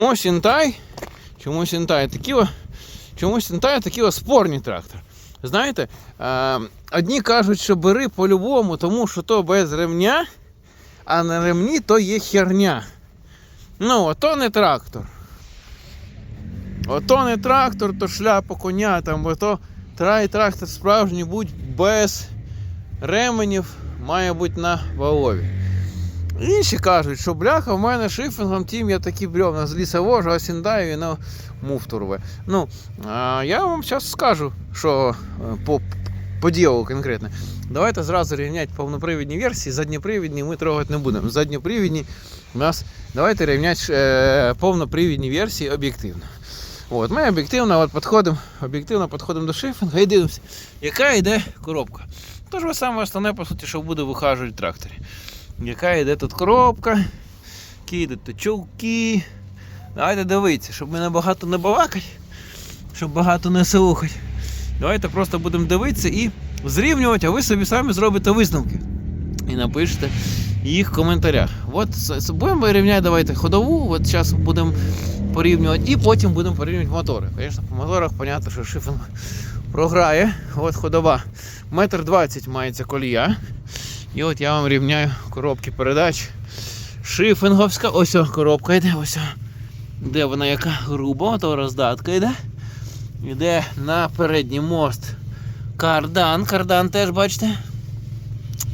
Чому Сінтай? Чому Сінтай? Такі, чому Сінтай такий о спорний трактор? Знаєте, одні кажуть, що бери по-любому, тому що то без ремня, а на ремні то є херня. Ну, ото не трактор. Ото не трактор, то шляпа коня, там, ото трай трактор справжній будь без ременів має бути на валові. Інші кажуть, що бляха в мене шифінгом тім я такі бревна з ліса вожу, і на муфту рве. Ну, а я вам зараз скажу, що е, по, по ділу конкретно. Давайте зразу рівняти повнопривідні версії, задньопривідні ми трогати не будемо. Задньопривідні у нас давайте рівняти е, повнопривідні версії об'єктивно. От, ми об'єктивно от підходимо, об'єктивно підходимо до шифінга і дивимося, яка йде коробка. Тож ви саме основне, по суті, що буде вихажувати в тракторі. Яка йде тут коробка, які йдуть тут чулки. Давайте дивитися, щоб ми набагато не балакати, щоб багато не слухати. Давайте просто будемо дивитися і зрівнювати, а ви собі самі зробите висновки. І напишете їх в коментарях. От будемо рівняти, давайте ходову, от зараз будемо порівнювати, і потім будемо порівнювати мотори. Звісно, по моторах, зрозуміло, що шифінг програє. От ходова. Метр двадцять мається колія. І от я вам рівняю коробки передач. Шифінговська, ось о, коробка йде, ось. о. Де вона яка груба, то роздатка йде. Йде на передній мост кардан. Кардан теж бачите.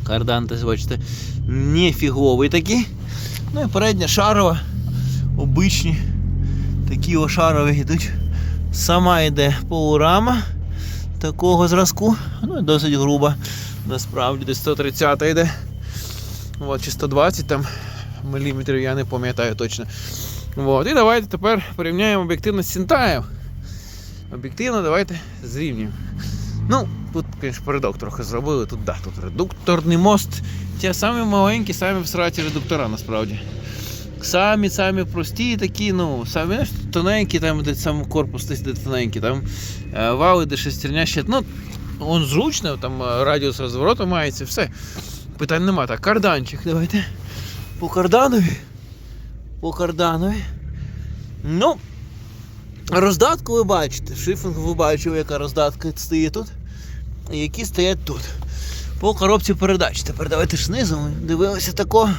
Кардан теж бачите. Нефіговий такий. Ну і передня шарова. Обичні. Такі о шарові йдуть. Сама йде полурама такого зразку. Ну і досить груба. Насправді десь 130 йде. От, чи 120 там міліметрів, я не пам'ятаю точно. От. І давайте тепер порівняємо об'єктивність Сінтаїв. Об'єктивно давайте зрівнюємо. Ну, тут, звісно, передок трохи зробили. Тут, да, тут редукторний мост. Ті самі маленькі, самі всраті редуктора насправді. Самі самі прості такі, ну, самі тоненькі, там де сам корпус де тоненький, там е, вали, де шестерня ще. Ну, он зручно, там е, радіус розвороту мається, все. Питань нема. Так, карданчик, давайте. По карданові. По карданові. Ну, роздатку ви бачите. Шифінг ви бачили, яка роздатка стоїть тут. І які стоять тут. По коробці передач. Тепер давайте ж знизу ми дивилися тако.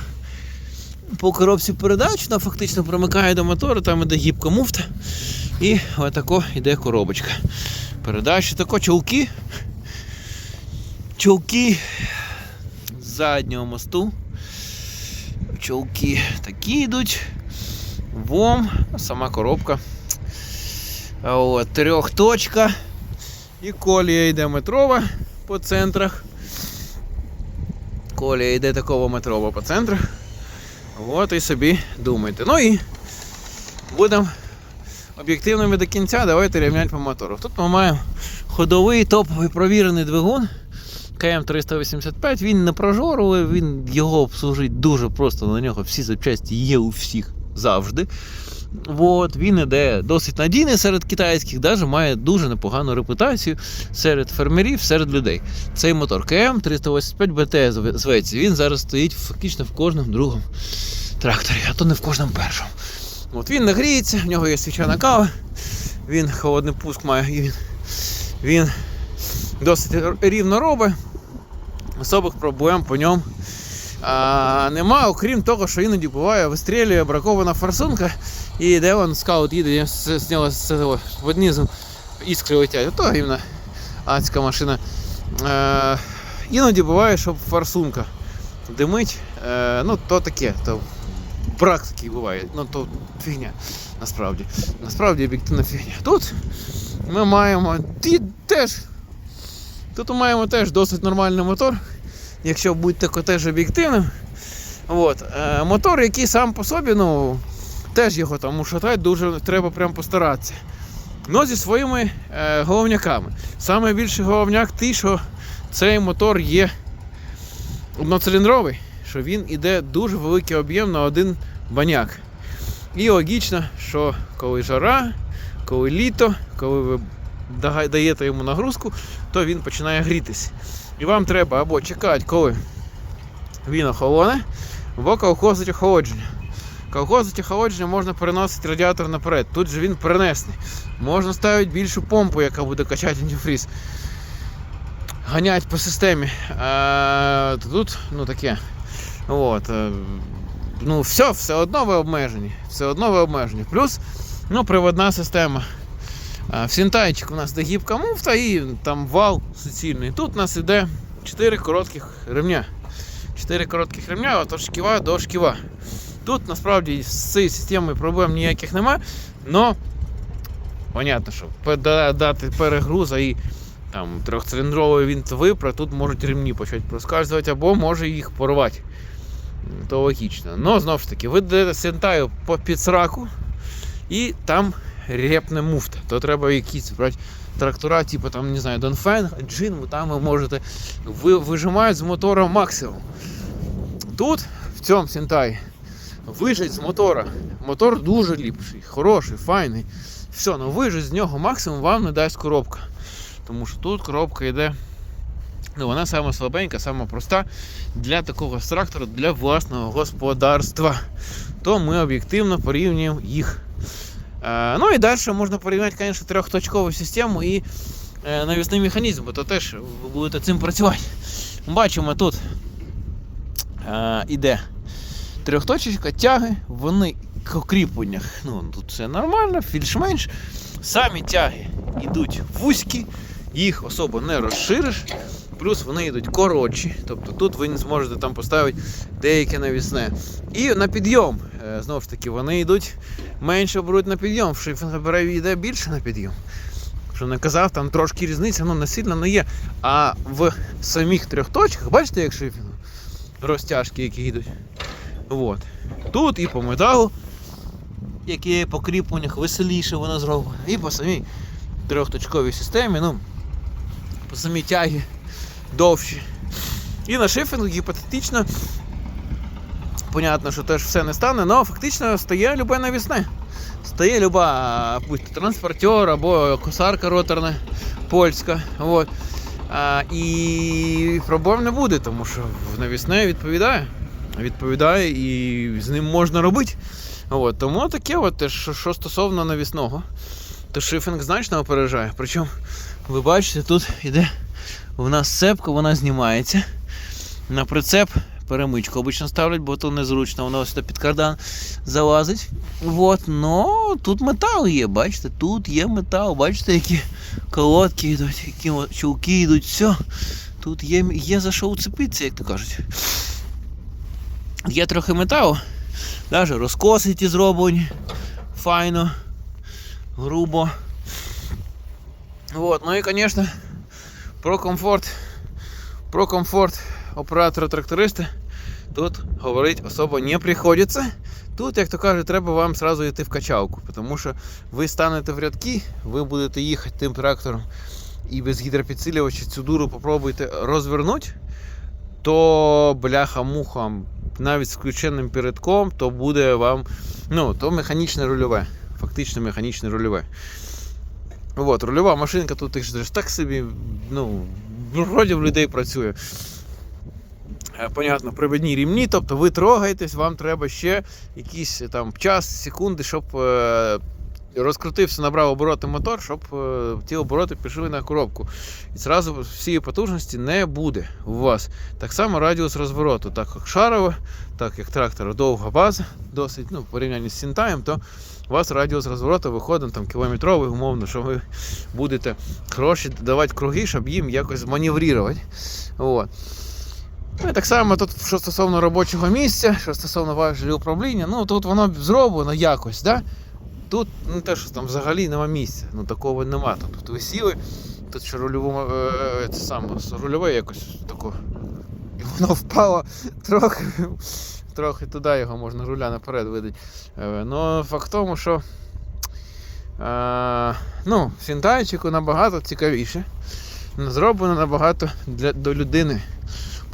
По коробці передач вона фактично примикає до мотору, там іде гібка муфта. І отако йде коробочка. Передачі тако чулки. Чулки з заднього мосту. Чулки такі йдуть. Вом, сама коробка. От, трьохточка. І колія йде метрова по центрах. Колія йде такого метрова по центрах. От і собі думайте. Ну і будемо об'єктивними до кінця. Давайте рівняти по мотору. Тут ми маємо ходовий топовий провірений двигун. КМ385, він не прожоровий, він його обслужить дуже просто. На нього всі запчасті є у всіх завжди. От, він іде досить надійний серед китайських, навіть має дуже непогану репутацію серед фермерів, серед людей. Цей мотор КМ 385 БТ зветься. Він зараз стоїть фактично в кожному другому тракторі, а то не в кожному першому. От він нагріється, в нього є свічана кава, він холодний пуск має, і він, він досить рівно робить. Особих проблем по ньому а, нема, окрім того, що іноді буває, вистрілює бракована форсунка, і де вон скаут їде, з, з нього з цього під низом іскри летять. Ото гімна адська машина. Е, іноді буває, що форсунка димить. Е, ну, то таке, то брак буває. Ну, то фігня. Насправді. Насправді об'єктивна фігня. Тут ми маємо теж. Тут ми маємо теж досить нормальний мотор якщо будьте теж об'єктивним. От. Е, мотор, який сам по собі, ну, теж його там ушатати дуже треба прям постаратися. Ну, зі своїми е, головняками. Саме більший головняк той, що цей мотор є одноциліндровий, що він іде дуже великий об'єм на один баняк. І логічно, що коли жара, коли літо, коли ви даєте йому нагрузку, то він починає грітись. І вам треба або чекати, коли він охолоне, або колхозить охолодження. Колхоз охолодження можна переносити радіатор наперед. Тут же він перенесений. Можна ставити більшу помпу, яка буде качати антифріз. Ганять по системі. А, тут ну таке. От, е, ну, все, все одно ви обмежені. Все одно ви обмежені. Плюс ну, приводна система. В Сінтайчик у нас де гібка муфта і там вал суцільний. Тут у нас іде 4 коротких ремня. 4 коротких ремня от шківа до шківа. Тут насправді з цією системою проблем ніяких нема, но понятно, що дати перегруза і там трьохциліндровий винт випра, тут можуть ремні почати проскальзувати або може їх порвати. То логічно. Но знову ж таки, ви даєте сентаю по підсраку і там репне муфта. То треба якісь брати трактора, типу там, не знаю, Донфен, Джин, там ви можете ви, вижимають з мотора максимум. Тут, в цьому сентаї, вижить з мотора. Мотор дуже ліпший, хороший, файний. Все, ну вижить з нього максимум вам не дасть коробка. Тому що тут коробка йде. Ну, вона сама слабенька, сама проста для такого трактора, для власного господарства. То ми об'єктивно порівнюємо їх. Е, ну і далі можна порівняти, звісно, трьохточкову систему і е, навісний механізм, бо то теж ви будете цим працювати. Бачимо тут е, іде трьохточечка, тяги, вони к кріпленнях. Ну, тут все нормально, більш-менш. Самі тяги йдуть вузькі, їх особо не розшириш. Плюс вони йдуть коротші, тобто тут ви не зможете там поставити деяке навісне. І на підйом, знову ж таки, вони йдуть менше беруть на підйом. В шифінгабереві йде більше на підйом. Що не казав, там трошки різниця, ну не не є. А в самих трьох точках, бачите, як шифінг? Розтяжки, які йдуть. От. Тут і по металу, які по кріпленнях, веселіше воно зроблено. І по самій трьохточковій системі, ну, по самій тягі довші. І на шифінгу гіпотетично, понятно, що теж все не стане, але фактично стає любе навісне. Стає люба транспортер або косарка роторна польська. От. А, і проблем не буде, тому що навісне відповідає. Відповідає і з ним можна робити. От. Тому таке, от, що, що стосовно навісного, то шифінг значно опережає. Причому, ви бачите, тут іде у нас цепка, вона знімається. На прицеп перемичку обично ставлять, бо то незручно, воно ось під кардан залазить. Вот. Но тут метал є, бачите, тут є метал, бачите, які колодки йдуть, які от чулки йдуть, все. Тут є, є за що уцепитися, як то кажуть. Є трохи металу, навіть розкоси ті зроблені, файно, грубо. Вот. Ну і, звісно, про комфорт. Про комфорт оператора-тракториста тут говорити особо не приходиться. Тут, як то кажуть, треба вам сразу йти в качалку, тому що ви станете в рядки, ви будете їхати тим трактором і без гідропідсилювача цю дуру попробуйте розвернути, то бляха-муха, навіть з включеним передком, то буде вам ну, то механічне рульове. Фактично механічне рульове. От, рульова машинка тут так собі, ну, вроді в людей працює. Е, Понятно, приведні рівні, тобто ви трогаєтесь, вам треба ще якийсь там час, секунди, щоб е, розкрутився, набрав обороти мотор, щоб е, ті обороти пішли на коробку. І зразу всієї потужності не буде у вас. Так само радіус розвороту, так як шарова, так як трактора довга база, досить ну, в порівнянні з Сінтаєм, то у вас радіус розвороту виходить там кілометровий, умовно, що ви будете гроші давати круги, щоб їм якось маневрувати. От. Ну і так само тут, що стосовно робочого місця, що стосовно важелі управління, ну тут воно зроблено якось, да? Тут не те, що там взагалі нема місця, ну такого нема. Тут, ви сіли, тут ще рульову, е, це саме, рульове якось тако. Воно впало трохи, трохи туди його можна руля наперед видати. Е, ну, факт тому, що е, ну, сінтайчику набагато цікавіше. Зроблено набагато для, до людини.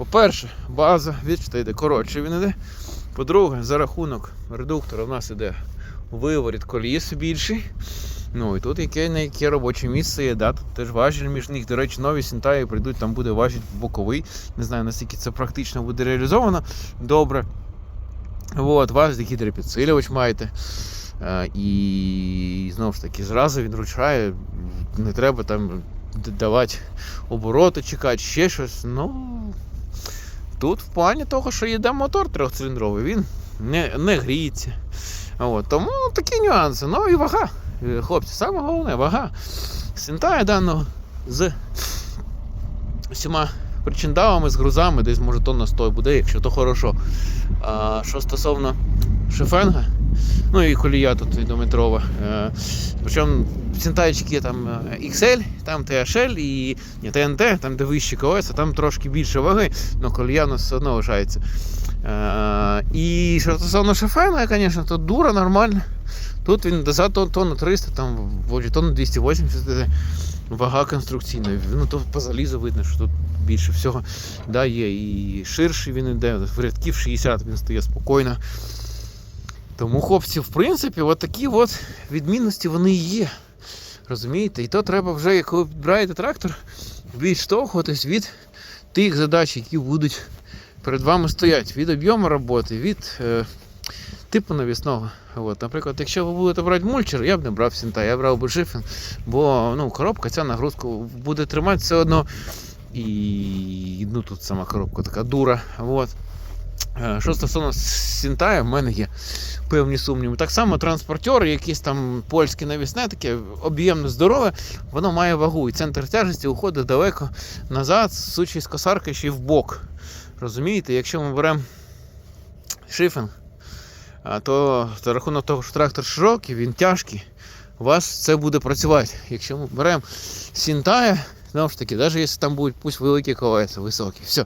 По-перше, база, йде коротше він іде. По-друге, за рахунок редуктора в нас іде виворіт коліс більший. Ну і тут яке на яке робоче місце є, да, тут теж важіль між них. До речі, нові сінтаї прийдуть, там буде важіль боковий. Не знаю, наскільки це практично буде реалізовано добре. От, вас гідропідсилювач маєте. Е, І знову ж таки, зразу він ручає, не треба там давати обороти, чекати, ще щось. Ну, тут в плані того, що їде мотор трьохциліндровий, він не, не гріється. От, тому такі нюанси. Ну і вага. Е, Хлопці, саме головне вага. Сінтає даного з всіма причиндалами, з грузами, десь може тонна 100 буде, якщо то хорошо. А що стосовно шифенга, ну і колія тут відометрова. Е, причому синтайчики є там е, XL, там THL і ні, TNT, там де вищі колеса, там трошки більше ваги, але колія у нас все одно лишається. Е, і що стосовно шифенга, звісно, то дура нормальна. Тут він за тонн, тонну 300, там тонну 280 вага конструкційна. Ну то по залізу видно, що тут більше всього да, є. І ширший він іде, в рядків 60 він стає спокійно. Тому, хлопці, в принципі, от такі от відмінності вони і є. Розумієте? І то треба вже, коли підбираєте трактор, відштовхуватись від тих задач, які будуть перед вами стоять, від об'єму роботи, від е, типу навісного. От, наприклад, якщо ви будете брати мульчер, я б не брав сінта, я брав би шифен, бо ну, коробка ця нагрузку буде тримати все одно. І ну, тут сама коробка така дура. От. Е, Що стосовно Сінтая, в мене є певні сумніви. Так само транспортер, якийсь там польське навісне, таке об'ємне здорове, воно має вагу. І центр тяжесті уходить далеко назад, сучий з косарки ще й в бок. Розумієте, якщо ми беремо шифінг, а, то за рахунок того, що трактор широкий, він тяжкий, у вас це буде працювати. Якщо ми беремо Сінтая, знову ж таки, навіть якщо там будуть пусть великі колеса, високі, все.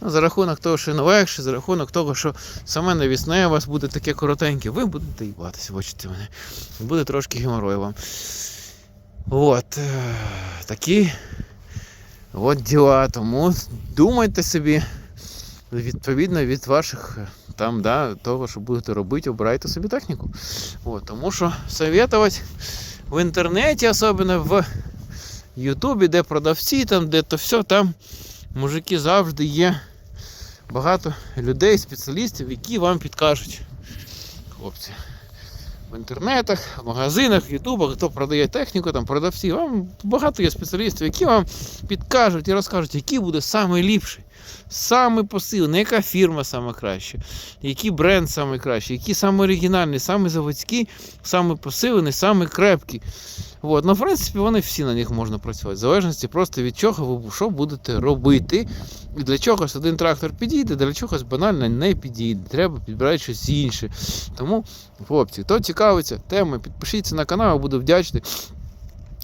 Ну, за рахунок того, що легше, за рахунок того, що саме навісне у вас буде таке коротеньке, ви будете їбатися, бачите мене. Буде трошки геморрой вам. От. е, Такі от діла. Тому думайте собі, відповідно від ваших е, там, да, того, що будете робити, обирайте собі техніку. От, тому що советувати в інтернеті, особливо в Ютубі, де продавці, там, де то все, там мужики завжди є багато людей, спеціалістів, які вам підкажуть. Хлопці. В інтернетах, в магазинах, ютубах, хто продає техніку, там продавці, вам багато є спеціалістів, які вам підкажуть і розкажуть, який буде найліпший, самий посилений, яка фірма саме краща, який бренд саме кращий, який саме оригінальний, саме заводський, саме посилений, саме крепкий. От. Ну, в принципі, вони всі на них можна працювати. В залежності просто від чого ви що будете робити. І для чогось один трактор підійде, для чогось банально не підійде. Треба підбирати щось інше. Тому, хлопці, хто цікавиться темою, підпишіться на канал, я буду вдячний.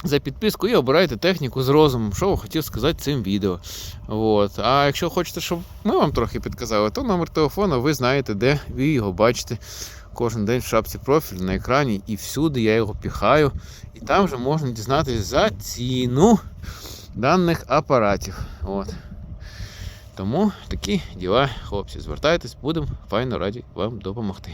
За підписку і обирайте техніку з розумом, що хотів сказати цим відео. От. А якщо хочете, щоб ми вам трохи підказали, то номер телефону ви знаєте, де ви його бачите кожен день в шапці профілю на екрані, і всюди я його піхаю. І там вже можна дізнатися за ціну даних апаратів. От. Тому такі діла, хлопці, звертайтесь, будемо файно раді вам допомогти.